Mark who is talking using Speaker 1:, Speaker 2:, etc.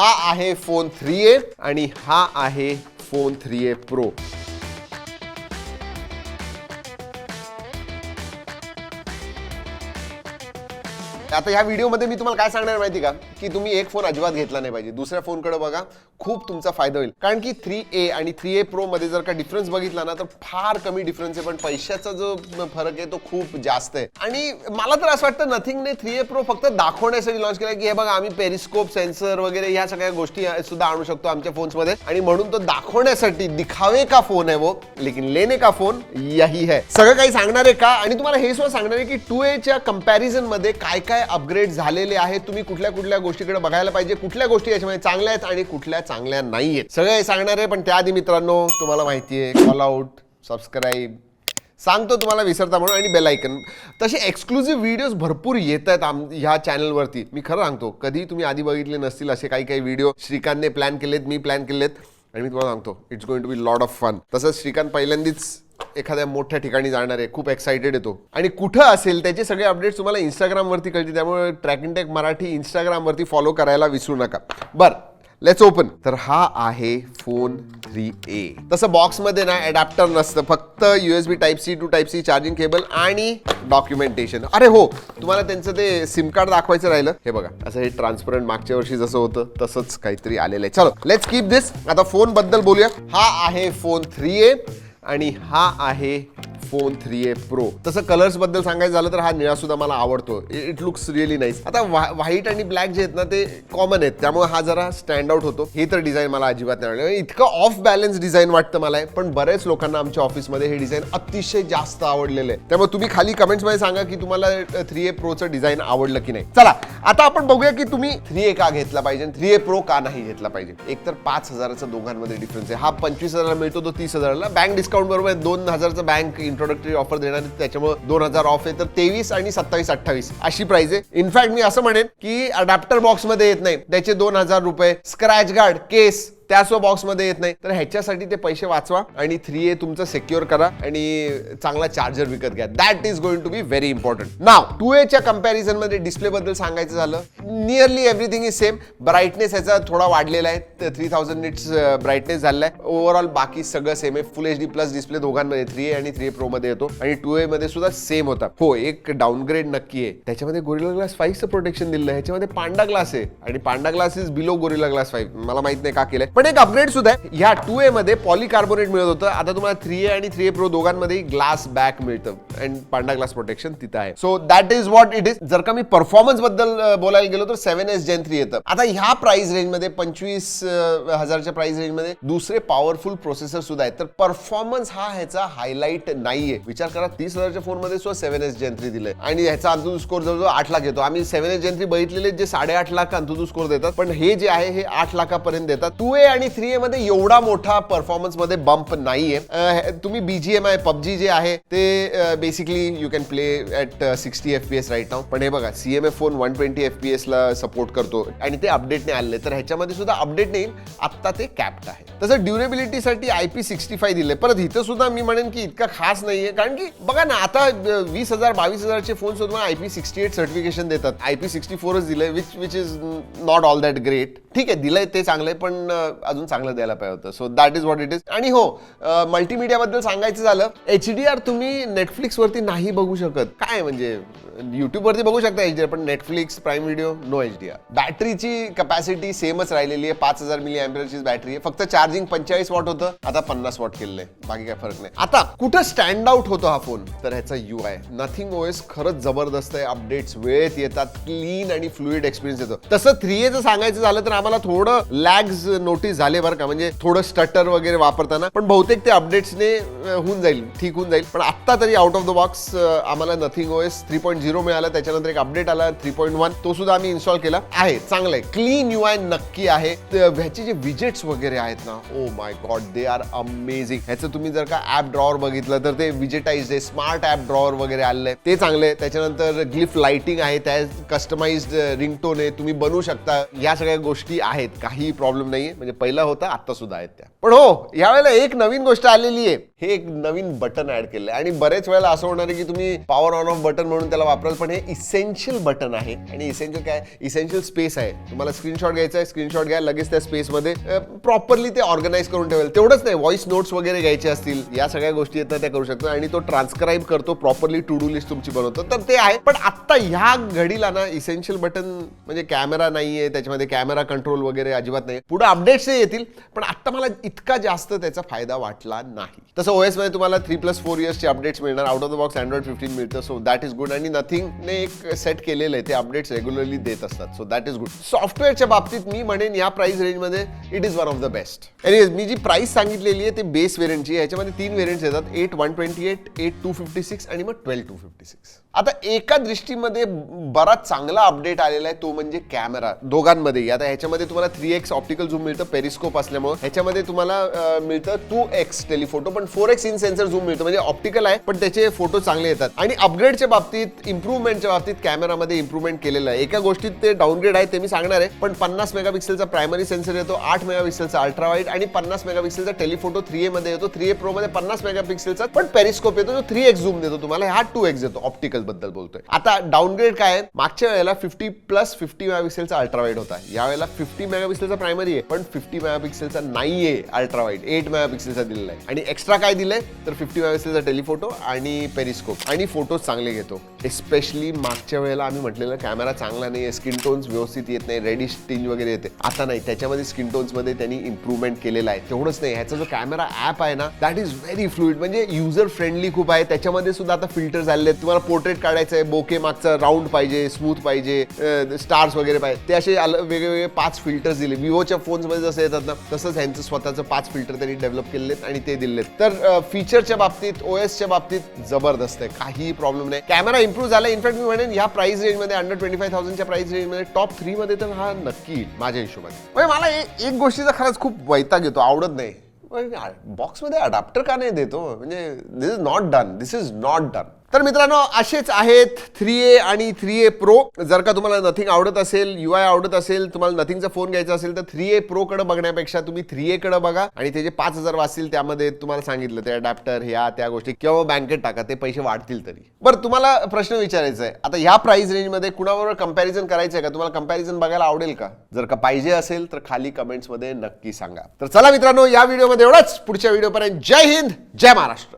Speaker 1: हा आहे phone three A आणि हा आहे फोन थ्री ए प्रो. आता ह्या व्हिडिओमध्ये मी तुम्हाला काय सांगणार माहिती का? की तुम्ही एक फोन अजिबात घेतला नाही पाहिजे. दुसऱ्या फोनकडे बघा खूप तुमचा फायदा होईल. कारण की थ्री ए आणि थ्री ए प्रो मध्ये जर का डिफरन्स बघितला ना तर फार कमी डिफरन्स आहे. पण पैशाचा जो फरक आहे तो खूप जास्त आहे. आणि मला तर असं वाटतं नथिंगने थ्री ए प्रो फक्त दाखवण्यासाठी लॉन्च केला की हे बघा आम्ही पेरिस्कोप सेन्सर वगैरे ह्या सगळ्या गोष्टी सुद्धा आणू शकतो आमच्या फोन्समध्ये आणि म्हणून तो दाखवण्यासाठी दिखावे का फोन आहे वो? लेकिन लेने का फोन यही है. सगळं काही सांगणार आहे का? आणि तुम्हाला हे सुद्धा सांगणार आहे की टू एच्या कंपॅरिझनमध्ये काय काय अपग्रेड झालेले आहेत. तुम्ही कुठल्या कुठल्या गोष्टीकडे बघायला पाहिजे. कुठल्या गोष्टी याच्यामध्ये चांगल्या आहेत आणि कुठल्या चांगल्या नाही आहेत. सगळे सांगणार आहे पण त्याआधी मित्रांनो तुम्हाला माहिती आहे कॉल आउट सबस्क्राईब सांगतो तुम्हाला विसरता म्हणून आणि बेल तसे एक्सक्लुझिव्ह व्हिडिओज भरपूर येत आहेत आम ह्या चॅनलवरती मी खरं सांगतो कधी तुम्ही आधी बघितले नसतील असे काही काही व्हिडिओ श्रीकांतने प्लॅन केलेत मी प्लॅन केलेत. आणि मी तुम्हाला सांगतो it's going to be lot of fun तसंच श्रीकांत पहिल्यांदीच एखाद्या मोठ्या ठिकाणी जाणार आहे खूप एक्सायटेड येतो. आणि कुठं असेल त्याचे सगळे अपडेट्स तुम्हाला इंस्टाग्रामवरती कळतील. त्यामुळे ट्रॅकिंग टेक मराठी इंस्टाग्रामवरती फॉलो करायला विसरू नका. बरं लेट्स ओपन तर हा आहे फोन थ्री ए तसं बॉक्समध्ये ना ॲडॅप्टर नसतं. फक्त U S B type C to type C charging cable and documentation अरे हो तुम्हाला त्यांचं ते सिम कार्ड दाखवायचं राहिलं. हे बघा असं हे ट्रान्सपरंट मागच्या वर्षी जसं होतं तसंच काहीतरी आलेलं आहे. चलो लेट्स कीप दिस आता फोनबद्दल बोलूया. हा आहे फोन थ्री ए आणि हा आहे फोन थ्री ए प्रो तसं कलर्सबद्दल सांगायचं झालं तर हा निळा सुद्धा मला आवडतो. इट लुक्स रिअली नाईस आता व्हाईट आणि ब्लॅक जे आहेत ना ते कॉमन आहेत. त्यामुळे हा जरा स्टँड आउट होतो. हे तर डिझाईन मला अजिबात नाही आवडलं. इतकं ऑफ बॅलन्स डिझाईन वाटतं मला. आहे पण बऱ्याच लोकांना आमच्या ऑफिसमध्ये हे डिझाईन अतिशय जास्त आवडलेलं आहे. त्यामुळे तुम्ही खाली कमेंट्समध्ये सांगा की तुम्हाला थ्री ए प्रोचं डिझाईन आवडलं की नाही. चला आता आपण बघूया की तुम्ही थ्री ए का घेतला पाहिजे थ्री ए प्रो का नाही घेतला पाहिजे? एक तर पाच हजाराचा दोघांमध्ये डिफरन्स आहे. हा पंचवीस हजाराला मिळतो तो तीस हजाराला. बँक डिस्काउंट बरोबर दोन हजारचं बँक इंट्रोडक्टरी ऑफर देणार त्याच्यामुळे दोन हजार ऑफ आहे तर तेवीस आणि सत्तावीस अठ्ठावीस अशी प्राइस आहे. इनफॅक्ट मी असं म्हणेन की अडॅप्टर बॉक्समध्ये येत नाही. त्याचे दोन हजार रुपये स्क्रॅच गार्ड केस त्याच बॉक्समध्ये येत नाही. तर ह्याच्यासाठी ते पैसे वाचवा आणि थ्री ए तुमचं सेक्युअर करा आणि चांगला चार्जर विकत घ्या. That is going to be very important now two एच्या कंपॅरिझनमध्ये डिस्प्ले बद्दल सांगायचं झालं. Nearly everything is same brightness याचा थोडा वाढलेला आहे. थ्री थाउजंड निट्स ब्राईटनेस झालेला आहे. ओव्हरऑल बाकी सगळं सेम आहे. Full H D plus display दोघांमध्ये थ्री ए आणि थ्री ए प्रो मध्ये येतो. आणि टू ए मध्ये सुद्धा सेम होता. हो एक डाऊनग्रेड नक्की आहे. त्याच्यामध्ये गोरिला ग्लास फाईव्हचं प्रोटेक्शन दिलं आहे. ह्याच्यामध्ये पांडा ग्लास आहे. आणि Panda glass is below Gorilla glass five मला माहीत नाही का केलंय. पण एक अपग्रेड सुद्धा आहे. ह्या टू ए मध्ये पॉलिकार्बोनेट मिळत होतं. आता तुम्हाला थ्री ए आणि थ्री ए प्रो दोघांमध्ये ग्लास बॅक मिळतं. अँड पांडा ग्लास प्रोटेक्शन तिथं आहे. So that is what it is जर का मी परफॉर्मन्सबद्दल बोलायला गेलो तर सेव्हन एस जेन थ्री येतं. आता ह्या प्राइस रेंजमध्ये पंचवीस हजारच्या प्राइस रेंजमध्ये दुसरे पॉवरफुल प्रोसेसर सुद्धा आहेत. तर परफॉर्मन्स हा ह्याचा हायलाईट नाहीये. विचार करा तीस हजारच्या फोनमध्ये सुद्धा सेव्हन एस जेन थ्री दिलंय. आणि ह्याचा अंतुदू स्कोर जवळजवळ आठ लाख येतो. आम्ही सेव्हन एस जेन थ्री बघितलेले जे साडेआठ लाख अंतुदू स्कोर देतात. पण हे जे आहे हे आठ लाखापर्यंत देतात. टू ए आणि थ्री ए मध्ये एवढा मोठा परफॉर्मन्समध्ये बंप नाहीये. तुम्ही बीजीएम आहे पबजी जे आहे ते basically you can play at sixty F P S right नाव पण हे बघा C M F phone one twenty F P एसला support करतो आणि ते अपडेटने आले तर ह्याच्यामध्ये सुद्धा अपडेट नाही आत्ता ते कॅप्ट आहे. तसं ड्युरेबिलिटीसाठी आय पी सिक्स्टी फाय दिले परत इथं सुद्धा मी म्हणेन की इतका खास नाहीये. कारण की बघा ना आता वीस हजार बावीस हजारचे फोन सुद्धा I P sixty eight certification देतात. आय पी सिक्स्टी फोरच दिलंय which which is not all that great ठीक आहे दिलंय ते चांगलंय पण अजून चांगलं द्यायला पाहिजे होतं. So that is what it is आणि हो मल्टीमीडिया बद्दल सांगायचं झालं एच डी आर तुम्ही नेटफ्लिक्स वरती नाही बघू शकत. काय म्हणजे युट्यूबवरती बघू शकता एच डी आर पण Netflix Prime video no H D R बॅटरीची capacity सेमच राहिलेली आहे. पाच हजार मिली अँपियरची बॅटरी आहे. फक्त चार्जिंग पंचेचाळीस वॉट होतं. आता पन्नास वॉट केलेलं आहे. बाकी काय फरक नाही. आता कुठं स्टँड आउट होतो हा फोन तर ह्याचा यू आय नथिंग ओएस खरंच जबरदस्त आहे. अपडेट्स वेळेत येतात. क्लीन आणि फ्लुईड एक्सपिरियन्स येतो तसं थ्री एचं सांगायचं झालं तर आम्हाला थोडं लॅग्स नोटीस झाले बरं का. म्हणजे थोडं स्टटर वगैरे वापरताना पण बहुतेक ते अपडेट्सने होऊन जाईल ठीक होऊन जाईल. पण आत्ता तरी आउट ऑफ द बॉक्स आम्हाला Nothing OS three point zero मिळाला त्याच्यानंतर एक अपडेट आला थ्री पॉईंट वन तो सुद्धा आम्ही इन्स्टॉल केला. आहे चांगलं आहे. क्लीन यू आय नक्की आहे. ह्याचे जे विजेट्स वगैरे आहेत ना ओ my god they are amazing ह्याचं तुम्ही जर का ऍप ड्रॉवर बघितलं तर ते विजेटाईज आहे स्मार्ट ऍप ड्रॉवर वगैरे आलेलं आहे. ते चांगलं आहे. त्याच्यानंतर ग्लिफ लाइटिंग आहे त्या कस्टमाइज्ड रिंगटोन आहे. तुम्ही बनवू शकता. या सगळ्या गोष्टी आहेत. काही प्रॉब्लेम नाहीये. म्हणजे म्हणजे पहिला होता आता सुद्धा आहेत त्या. पण हो यावेळेला एक नवीन गोष्ट आलेली आहे. हे एक नवीन बटन ऍड आहे आणि बरेच वेळेला असं होणार आहे की तुम्ही पॉवर ऑन ऑफ बटन म्हणून त्याला वापराल पण हे इसेन्शियल बटन आहे. आणि इसेन्शियल काय? इसेन्शियल स्पेस आहे. तुम्हाला स्क्रीनशॉट घ्यायचा आहे स्क्रीनशॉट घ्या लगेच त्या स्पेसमध्ये प्रॉपरली ते ऑर्गनाईज करून ठेवेल. तेवढंच नाही व्हॉइस नोट्स वगैरे घ्यायचे असतील या सगळ्या गोष्टी आहेत त्या करू शकतो. आणि तो ट्रान्सक्राईब करतो प्रॉपरली टू डू लिस्ट तुमची बनवतो. तर ते आहे पण आत्ता ह्या घडीला ना इसेन्शियल बटन म्हणजे कॅमेरा नाहीये त्याच्यामध्ये कॅमेरा कंट्रोल वगैरे अजिबात नाही पुढे अपडेट्स येतील पण आत्ता मला इतका जास्त त्याचा फायदा वाटला नाही. तसं ओएसमध्ये तुम्हाला थ्री प्लस फोर इयर्सचे अपडेट्स मिळणार. Out of the box Android fifteen मिळतं. सो दॅट इज गुड आणि नथिंगने एक सेट केलेलं आहे. ते अपडेट्स रेग्युलरली देत असतात. सो दॅट इज गुड सॉफ्टवेअरच्या बाबतीत मी म्हणेन या प्राइस रेंजमध्ये it is one of the best anyways मी जी प्राइस सांगितलेली आहे ते बेस वेरियंटची याच्यामध्ये तीन वेरियंट्स येतात. Eight one twenty eight eight two fifty six आणि मग ट्वेल्व टू फिफ्टी सिक्स आता एका दृष्टीमध्ये बराच चांगला अपडेट आलेला आहे तो म्हणजे कॅमेरा दोघांमध्ये. आता ह्याच्यामध्ये तुम्हाला थ्री एक्स ऑप्टिकल झूम मिळतं पेरिस्कोप असल्यामुळे. ह्याच्यामध्ये तुम्हाला मिळतं टू एक्स टेलिफोटो पण four X in sensor zoom मिळतो. म्हणजे ऑप्टिकल आहे पण त्याचे फोटो चांगले येतात. आणि अपग्रेडच्या बाबतीत इम्प्रूव्हमेंटच्या बाबतीत कॅमेरामध्ये इम्प्रूव्हमेंट केलेलं आहे. एका गोष्टीत ते डाऊनग्रेड आहे ते मी सांगणार आहे. पण पन्नास मेगापिक्सेलचा प्रायमरी सेन्सर येतो आठ मेगापिक्सेलचा अल्ट्रा वाईट आणि पन्नास मेगापिक्सेलचा टेलिफोटो थ्री ए मध्ये येतो. थ्री ए प्रो मध्ये पन्नास मेगापिक्सेलचा पण पेरिस्कोप येतो जो थ्री एक्स झूम देतो तुम्हाला. हा टू एक्स देतो ऑप्टिकलबद्दल बोलतोय. आता डाऊनग्रेड काय आहे? मागच्या वेळेला फिफ्टी प्लस फिफ्टी मेगापिक्सेलचा अल्ट्रा वाईट होता. यावेळेला फिफ्टी मेगापिक्सेलचा प्रायमरी आहे पण फिफ्टी मेगापिक्सेलचा नाहीये अल्ट्रा वाईट एट मेगापिक्सेलचा दिलेला आहे. आणि एक्स्ट्रा काय दिलंय? तर फिफ्टी मेगापिक्सेलचा टेलिफोटो आणि पेरिस्कोप आणि फोटो चांगले घेतो. एस्पेशली मागच्या वेळेला आम्ही म्हटलेलं कॅमेरा चांगला नाही स्किन टोन्स व्यवस्थित येत नाही रेडिश टिंज वगैरे येते. आता नाही त्याच्यामध्ये स्किन टोन्समध्ये त्यांनी इम्प्रूव्हमेंट केलेला आहे. तेवढंच नाही ह्याचा जो कॅमेरा ऍप आहे ना दॅट इज व्हेरी फ्लुईड म्हणजे युजर फ्रेंडली खूप आहे. त्याच्यामध्ये सुद्धा आता फिल्टर झालेले आहेत. तुम्हाला पोर्ट्रेट काढायचं आहे बोके मागचा राऊंड पाहिजे स्मूथ पाहिजे स्टार्स वगैरे पाहिजे. ते असे वेगवेगळे पाच फिल्टर्स दिले. विवोच्या फोन्समध्ये जसं येतात ना तसंच ह्यांचं स्वतःचं पाच फिल्टर त्यांनी डेव्हलप केलेले आहेत आणि ते दिलेत तर फीचरच्या बाबतीत ओएसच्या बाबतीत जबरदस्त आहे. काहीही प्रॉब्लेम नाही. कॅमेरा इम्प्रूव्ह झाला. इनफॅक्ट मी म्हणेन ह्या प्राइस रेंजमध्ये अंडर ट्वेंटी फाय थाउजंडच्या प्राइस रेंजमध्ये टॉप थ्रीमध्ये तर हा नक्की येईल माझ्या हिशोबाने. म्हणजे मला एक गोष्टीचा खरंच खूप वैताग येतो. आवडत नाही. बॉक्समध्ये अडॅप्टर का नाही देतो? म्हणजे this is not done this is not done तर मित्रांनो असेच आहेत थ्री ए आणि थ्री ए प्रो. जर का तुम्हाला नथिंग आवडत असेल यू आय आवडत असेल तुम्हाला नथिंगचा फोन घ्यायचा असेल तर थ्री ए प्रो कडे बघण्यापेक्षा तुम्ही थ्री ए कडे बघा. आणि ते जे पाच हजार वाचतील त्यामध्ये तुम्हाला सांगितलं ते अडॅप्टर ह्या त्या गोष्टी किंवा बँकेत टाका ते पैसे वाढतील तरी. बरं तुम्हाला प्रश्न विचारायचा आहे. आता ह्या प्राइस रेंजमध्ये कुणाबरोबर कंपॅरिझन करायचं आहे का? तुम्हाला कंपॅरिझन बघायला आवडेल का? जर का पाहिजे असेल तर खाली कमेंट्समध्ये नक्की सांगा. तर चला मित्रांनो या व्हिडिओमध्ये एवढंच. पुढच्या व्हिडिओपर्यंत जय हिंद जय महाराष्ट्र.